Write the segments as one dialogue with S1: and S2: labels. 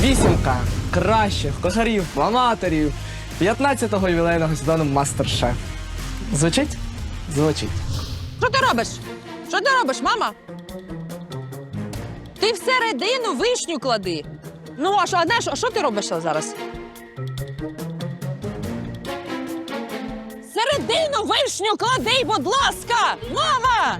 S1: Вісімка кращих кухарів, аматорів 15-го ювілейного сезону Мастер-Шеф. Звучить? Звучить.
S2: Що ти робиш? Що ти робиш, мама? Ти всередину вишню клади. Ну, а що, а знаєш, а що ти робиш зараз? Середину вишню клади, будь ласка! Мама!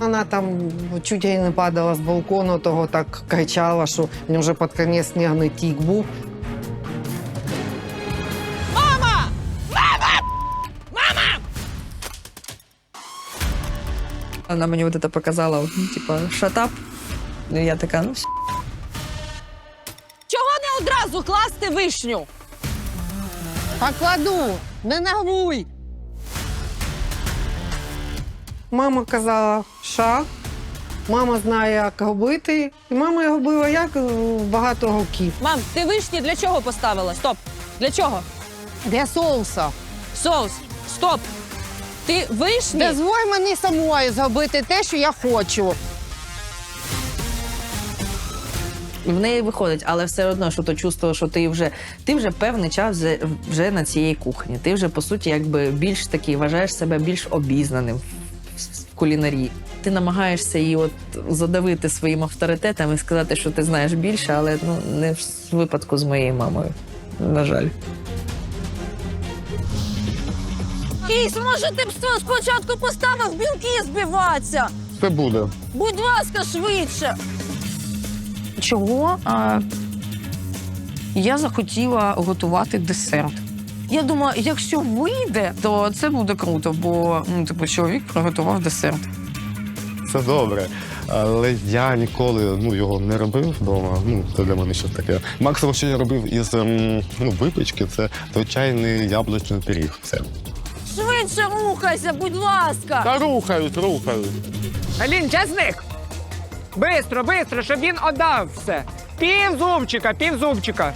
S3: Вона там чуть я не падала з балкону, того так кричала, що мені вже під кінець нервний тік був.
S2: Мама! Мама! Мама!
S4: Она мне вот это показала, ну, типа, шатап. И я такая, ну,
S2: Чого не одразу класти вишню?
S3: Покладу, не нагнуй. Мама казала шаг. Мама знає, як робити. І мама робила як е, багато років.
S2: Мам, ти вишні для чого поставила? Стоп! Для чого?
S3: Для соуса.
S2: Соус. Стоп! Ти вишні?
S3: Дозволь мені самої зробити те, що я хочу.
S4: в неї виходить, але все одно, що то чувство, що ти вже ти вже певний час вже, вже на цій кухні. Ти вже по суті, якби більш такий вважаєш себе більш обізнаним в, кулінарії. Ти намагаєшся її от задавити своїм авторитетом і сказати, що ти знаєш більше, але ну не в випадку з моєю мамою. На жаль.
S2: Кісь, може ти б спочатку поставив білки збиватися?
S5: Це буде.
S2: Будь ласка, швидше.
S6: чого а, я захотіла готувати десерт. Я думаю, якщо вийде, то це буде круто, бо ну, типу, чоловік приготував десерт.
S5: Це добре. Але я ніколи ну, його не робив вдома. Ну, це для мене щось таке. Максимум, що я робив із ем, ну, випічки, це звичайний яблучний пиріг. Все.
S2: Швидше рухайся, будь ласка.
S5: Та рухають, рухають.
S1: Алін, часник! Бистро, бистро, щоб він отдав все. Пів зубчика, пів зубчика.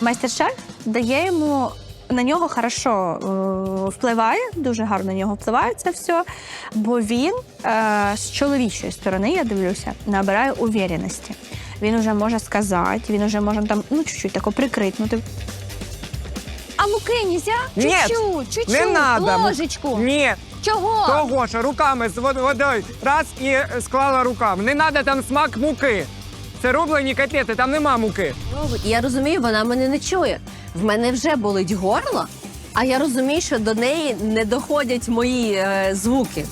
S7: Майстер-шеф дає йому на нього хорошо е, впливає, дуже гарно на нього впливає це все, бо він е, з чоловічої сторони, я дивлюся, набирає увереності. Він вже може сказати, він вже може там ну чуть-чуть тако прикрикнути. А муки нельзя? Чуть-чуть, чуть-чуть,
S1: не надо.
S7: ложечку.
S1: Ні,
S7: Чого?
S1: того що руками з вод- водою раз і склала руками. Не треба там смак муки. Це рублені котлети, там нема муки.
S8: І Я розумію, вона мене не чує. В мене вже болить горло, а я розумію, що до неї не доходять мої е, звуки.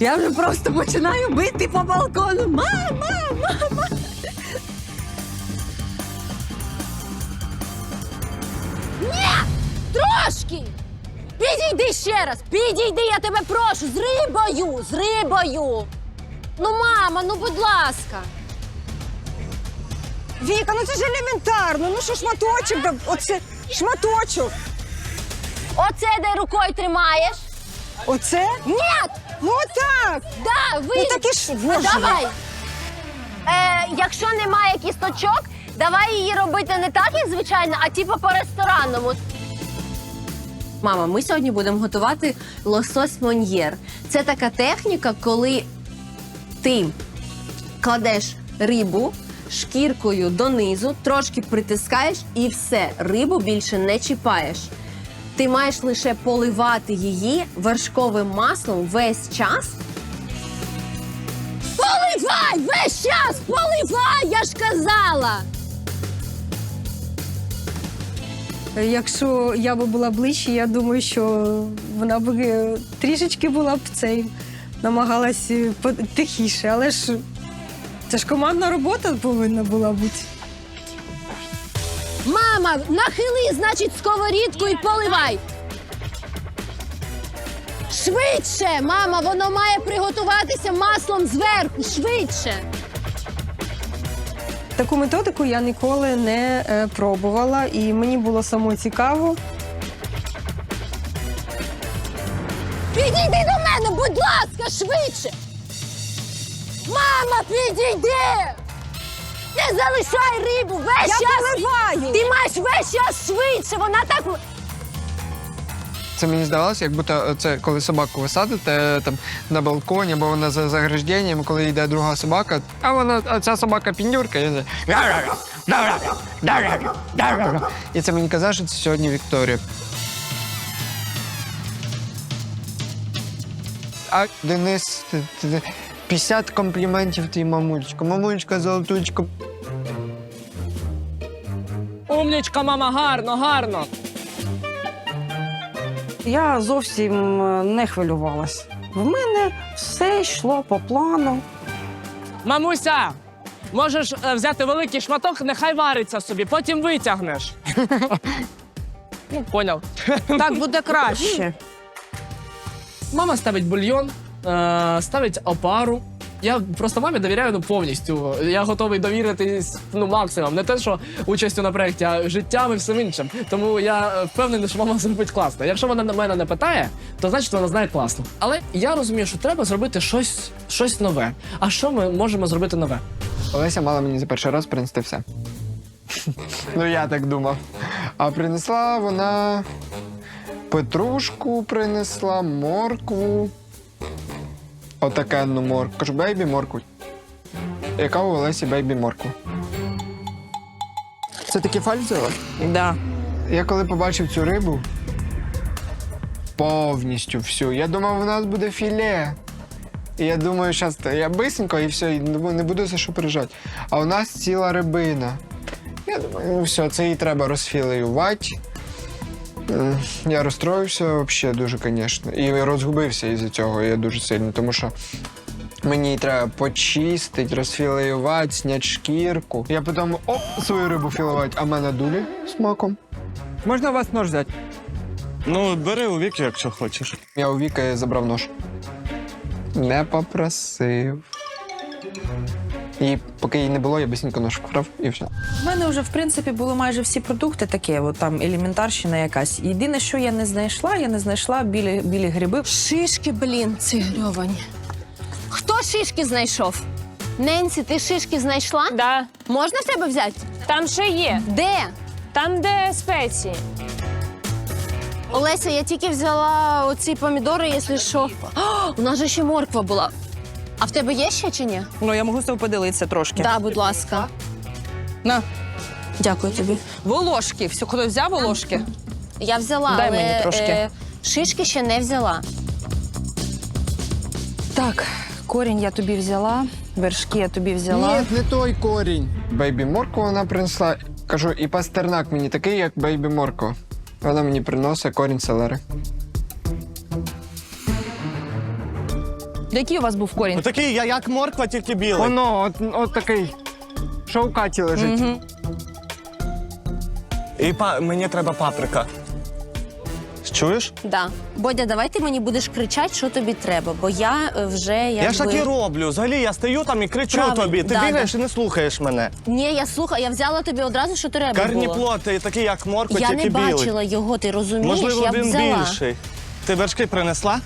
S8: Я вже просто починаю бити по балкону. Мама, мама.
S2: Трошки! Підійди ще раз! Підійди, я тебе прошу! З рибою! З рибою! Ну, мама, ну будь ласка!
S9: Віка, ну це ж елементарно. Ну що шматочок, да, оце шматочок.
S2: Оце де рукою тримаєш?
S9: Оце?
S2: Ні!
S9: Ну отак.
S2: Да, ви...
S9: Ну такі ж боже.
S2: Давай! Е, якщо немає кісточок, давай її робити не так, як звичайно, а типу по-ресторанному.
S8: Мама, ми сьогодні будемо готувати лосось моньєр. Це така техніка, коли ти кладеш рибу шкіркою донизу, трошки притискаєш і все, рибу більше не чіпаєш. Ти маєш лише поливати її вершковим маслом весь час.
S2: Поливай! Весь час поливай! Я ж казала!
S10: Якщо я би була ближче, я думаю, що вона б е, трішечки була б цей намагалась е, тихіше, але ж це ж командна робота повинна була бути.
S2: Мама, нахили, значить, сковорідку і поливай. Швидше, мама, воно має приготуватися маслом зверху. Швидше.
S10: Таку методику я ніколи не е, пробувала, і мені було само цікаво.
S2: Підійди до мене, будь ласка, швидше. Мама, підійди! Не залишай рибу, весь
S9: Я
S2: час.
S9: поливаю.
S2: Ти маєш весь час швидше, вона так.
S11: Це мені здавалося, як будто це коли собаку ви садите там на балконі, або вона за загражденням, коли йде друга собака, а вона, а ця собака піндюрка, і, це- і це мені казав, що це сьогодні Вікторія. А Денис, ти- ти- ти- 50 компліментів твій мамулечка. Мамулечка, золотулечка.
S12: Умнічка, мама, гарно, гарно.
S6: Я зовсім е, не хвилювалась. В мене все йшло по плану.
S12: Мамуся, можеш е, взяти великий шматок, нехай вариться собі, потім витягнеш. Ну, поняв.
S6: Так буде краще.
S12: Мама ставить бульйон, е, ставить опару. Я просто мамі довіряю ну, повністю. Я готовий довіритись ну, максимум. Не те, що участю на проєкті, а життям і всім іншим. Тому я впевнений, що мама зробить класно. Якщо вона на мене не питає, то значить вона знає класно. Але я розумію, що треба зробити щось, щось нове. А що ми можемо зробити нове?
S11: Олеся мала мені за перший раз принести все. ну, я так думав. А принесла вона петрушку принесла, моркву. Отакенну моркву. Кажу, бейбі моркву. Яка у Олесі бейбі морква? Це такі фальцево?
S6: Да.
S11: Я коли побачив цю рибу повністю всю, я думав, у нас буде філе. І я думаю, зараз я бисенько і все, і не буду за що переживати. А у нас ціла рибина. Я думаю, ну все, це їй треба розфілеювати. М, Я розстроївся взагалі дуже, звісно. І розгубився із-за цього я дуже сильно, тому що мені треба почистити, розфілеювати, зняти шкірку. Я потім оп, свою рибу філувати, а в мене дулі з маком. Можна у вас нож взяти?
S13: Ну, бери у віки, якщо хочеш.
S11: Я у Віки забрав нож. Не попросив. І поки її не було, я бисенько нож вкрав і все.
S4: У мене вже в принципі були майже всі продукти такі, от там елементарщина якась. Єдине, що я не знайшла, я не знайшла білі, білі гриби.
S8: Шишки, блін, ці грьовані. Хто шишки знайшов? Ненсі, ти шишки знайшла?
S14: Да.
S8: Можна в тебе взяти?
S14: Там ще є.
S8: Де?
S14: Там, де спеції.
S8: Олеся, я тільки взяла оці помідори, якщо що. О, у нас же ще морква була. А в тебе є ще чи ні?
S6: Ну, я можу з тобою поділитися трошки.
S8: Так, будь ласка.
S6: На.
S8: Дякую тобі.
S6: Волошки. Все, хто взяв волошки?
S8: Я взяла,
S6: Дай
S8: але
S6: мені трошки.
S8: е, шишки ще не взяла.
S6: Так, корінь я тобі взяла, вершки я тобі взяла.
S11: Ні, не той корінь. Бейбі моркву вона принесла. Кажу, і пастернак мені такий, як бейбі морква. Вона мені приносить корінь селери.
S6: Який у вас був корінь?
S13: Такий, я як морква, тільки білий.
S11: Воно, от, от такий. Що в Каті лежить.
S6: Угу.
S13: І па... мені треба паприка. Чуєш?
S8: Да. Бодя, давай ти мені будеш кричати, що тобі треба, бо я е, вже якби...
S13: Я ж так і роблю. Взагалі я стою там і кричу
S8: Правильно,
S13: тобі. Ти
S8: да,
S13: бігаєш і не слухаєш мене.
S8: Ні, я слухаю, я взяла тобі одразу, що треба
S13: Карні
S8: було.
S13: плоти, такий як морква,
S8: Я
S13: тільки
S8: не
S13: білий.
S8: бачила його, ти розумієш?
S13: Можливо,
S8: я б
S13: він
S8: взяла.
S13: більший. Ти вершки принесла?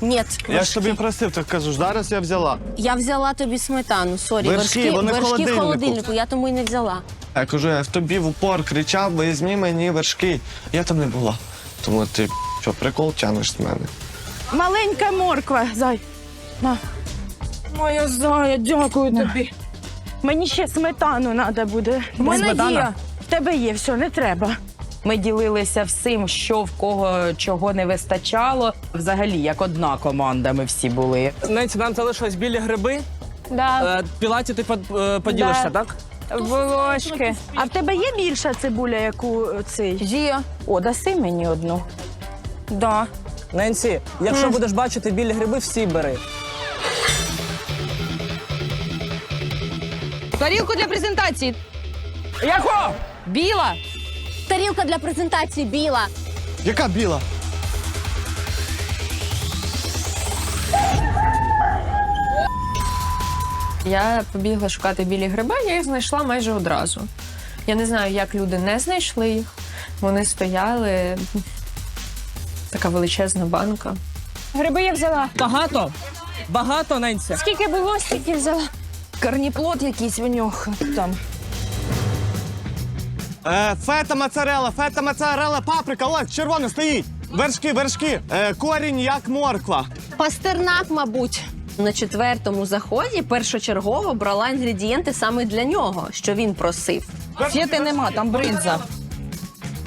S8: Ні,
S13: Я ж тобі просив, так кажу, зараз я взяла.
S8: я взяла тобі сметану, сорі.
S13: Вершки,
S8: вершки,
S13: вони в
S8: вершки в
S13: холодильнику.
S8: холодильнику, я тому і не взяла.
S13: Я кажу, я в тобі в упор кричав, візьми мені вершки. Я там не була. Тому ти що, прикол тянеш з мене.
S15: Маленька морква, зай. На. Моя зая, дякую тобі. Мені ще сметану треба буде. В мене є. В тебе є, все, не треба.
S6: Ми ділилися всім, що в кого чого не вистачало. Взагалі, як одна команда, ми всі були.
S12: Ненці, нам залишились білі гриби.
S14: Да.
S12: Е, Пілаті ти под- е, поділишся,
S14: Да.
S12: так?
S14: Волошки.
S15: А в тебе є більша цибуля, яку цей?
S6: Є.
S15: О, даси мені одну.
S6: Да.
S12: Ненсі, якщо будеш бачити білі гриби, всі бери.
S6: Тарілку для презентації.
S12: Яко?
S6: Біла.
S8: Тарілка для презентації біла.
S13: Яка біла?
S14: Я побігла шукати білі гриби, я їх знайшла майже одразу. Я не знаю, як люди не знайшли їх. Вони стояли. Така величезна банка. Гриби я взяла.
S12: Багато? Багато, Ненці?
S14: Скільки було, стільки взяла.
S6: Карніплод якийсь у нього там.
S13: Е, фета моцарелла, фета моцарелла, паприка, ось червона стоїть. Вершки, вершки. Е, корінь як морква.
S16: Пастернак, мабуть.
S8: На четвертому заході першочергово брала інгредієнти саме для нього, що він просив.
S15: Фєти нема, там бринза.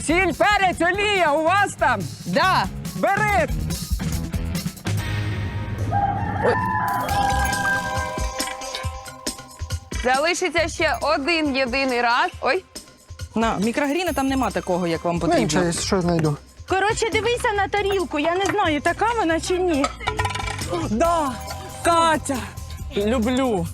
S12: Сіль, перець, олія, у вас там?
S15: Да.
S12: Бери!
S17: Залишиться ще один єдиний раз. Ой,
S15: На мікрогріна там нема такого, як вам
S11: Ну,
S15: потрібно.
S11: нічого, що знайду.
S18: Коротше, дивися на тарілку. Я не знаю, така вона чи ні.
S12: Да, Катя! Люблю.